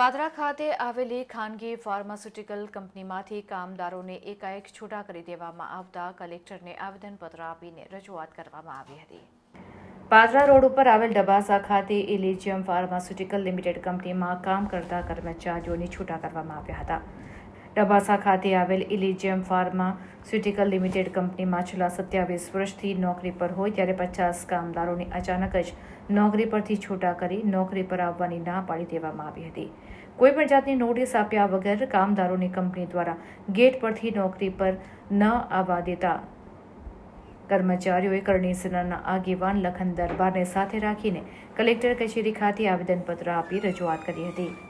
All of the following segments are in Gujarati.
પાદરા ખાતે આવેલી ખાનગી ફાર્માસ્યુટિકલ કંપનીમાંથી કામદારોને એકાએક છૂટા કરી દેવામાં આવતા કલેક્ટરને આવેદનપત્ર આપીને રજૂઆત કરવામાં આવી હતી. પાદરા રોડ ઉપર આવેલ ડબાસા ખાતે ઇલિજિયમ ફાર્માસ્યુટિકલ લિમિટેડ કંપનીમાં કામ કરતા કર્મચારીઓને છૂટા કરવામાં આવ્યા હતા. ડબાસા ખાતે આવેલ ઇલિજિયમ ફાર્માસ્યુટિકલ લિમિટેડ કંપનીમાં છેલ્લા સત્યાવીસ વર્ષથી નોકરી પર હોય ત્યારે પચાસ કામદારોને અચાનક જ નોકરી પરથી છૂટા કરી નોકરી પર આવવાની ના પાડી દેવામાં આવી હતી. કોઈપણ જાતની નોટિસ આપ્યા વગર કામદારોની કંપની દ્વારા ગેટ પરથી નોકરી પર ન આવવા દેતા કર્મચારીઓએ કરણી સેનાના આગેવાન લખન દરબારને સાથે રાખીને કલેક્ટર કચેરી ખાતે આવેદનપત્ર આપી રજૂઆત કરી હતી.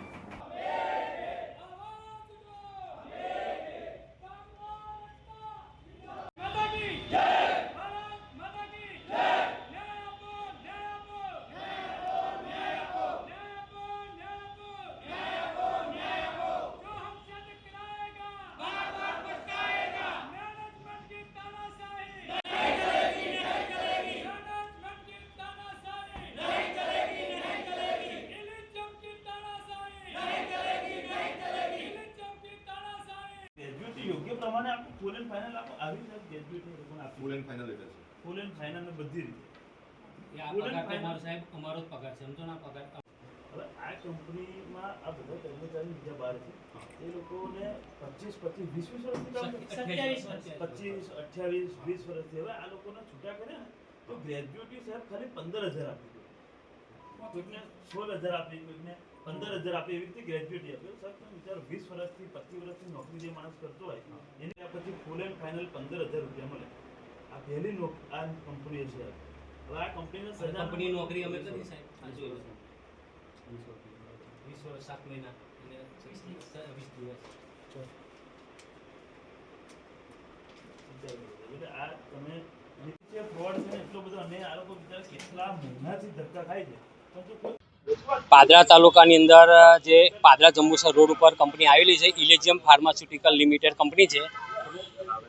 પ્રમાણે આપણે ફૂલ એન્ડ ફાઇનલ આપો. આવી રીતે ગ્રેજ્યુએટ લોકોને આપવું ફૂલ એન્ડ ફાઇનલ એટલે છે. ફૂલ એન્ડ ફાઇનલ ને બધી રીતે. એ આ પગાર તો અમારો સાહેબ અમારો જ પગાર છે. સમજો ને પગાર હવે આ કંપનીમાં આ બધા કર્મચારી બીજા બહાર છે. એ લોકોને પચીસ પચીસ વીસ વીસ વર્ષથી પચીસ અઠ્યાવીસ વીસ વર્ષથી. હવે આ લોકોને છૂટા કર્યા ને તો ગ્રેજ્યુએટી સાહેબ ખાલી પંદર હજાર આપી દે કોઈકને સોળ હજાર આપી કોઈકને પંદર હજાર આપે એવી રીતે ગ્રેજ્યુએટી આપે સર તમે વિચારો વીસ વર્ષથી પચીસ વર્ષની નોકરી જે માણસ કરતો હોય એને પછી ફૂલ એન્ડ ફાઇનલ પંદર હજાર રૂપિયા મળે. આ પહેલી નોક આ કંપની છે હવે આ કંપનીને કંપની નોકરી અમે કરી સાહેબ. વીસ વર્ષ સાત મહિના અને વીસ દિવસ એટલે આ તમે ફ્રોડ છે એટલો બધો અને આ લોકો બિચારા કેટલા મહિનાથી ધક્કા ખાય છે. પણ જો કોઈ પાદરા તાલુકાની અંદર જે પાદરા જંબુસર રોડ ઉપર કંપની આવેલી છે, ઇલેજિયમ ફાર્માસ્યુટિકલ લિમિટેડ કંપની છે.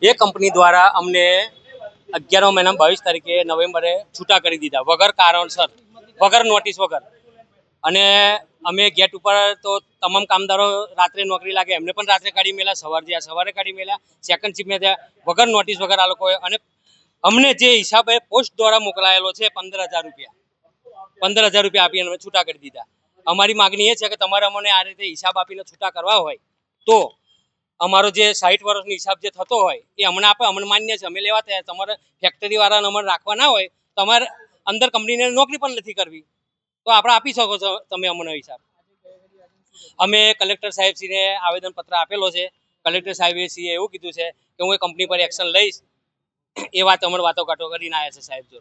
એ કંપની દ્વારા અમને અગિયારમા મહિના બાવીસ તારીખે નવેમ્બરે છૂટા કરી દીધા, વગર કારણસર, વગર નોટિસ વગર. અને અમે ગેટ ઉપર તો તમામ કામદારો રાત્રે નોકરી લાગે, એમને પણ રાત્રે કાઢી મેલા, સવાર જ્યાં સવારે કાઢી મેલા સેકન્ડ શિફ્ટમાં ત્યાં વગર નોટિસ વગર આ લોકોએ, અને અમને જે હિસાબે પોસ્ટ દ્વારા મોકલાયેલો છે પંદર હજાર રૂપિયા. પંદર હજાર રૂપિયા આપીને અમે છૂટા કરી દીધા. અમારી માગણી એ છે કે તમારે અમને આ રીતે હિસાબ આપીને છૂટા કરવા હોય, તો અમારો જે સાઠ વર્ષનો હિસાબ જે થતો હોય, એ અમને આપે, અમને માન્ય છે. અમે લેવા તૈયાર તમારે ફેક્ટરી વાળાને અમારે રાખવા ના હોય, તમારે અંદર કંપનીને નોકરી પણ નથી કરવી. તો આપણે આપી શકો છો તમે અમને હિસાબ. અમે કલેક્ટર સાહેબશ્રીને આવેદનપત્ર આપેલો છે. કલેક્ટર સાહેબશ્રીએ એવું કીધું છે કે હું એ કંપની પર એક્શન લઈશ. એ વાત અમારે વાતો કાટો કરીને આવ્યા છે સાહેબ જોડે.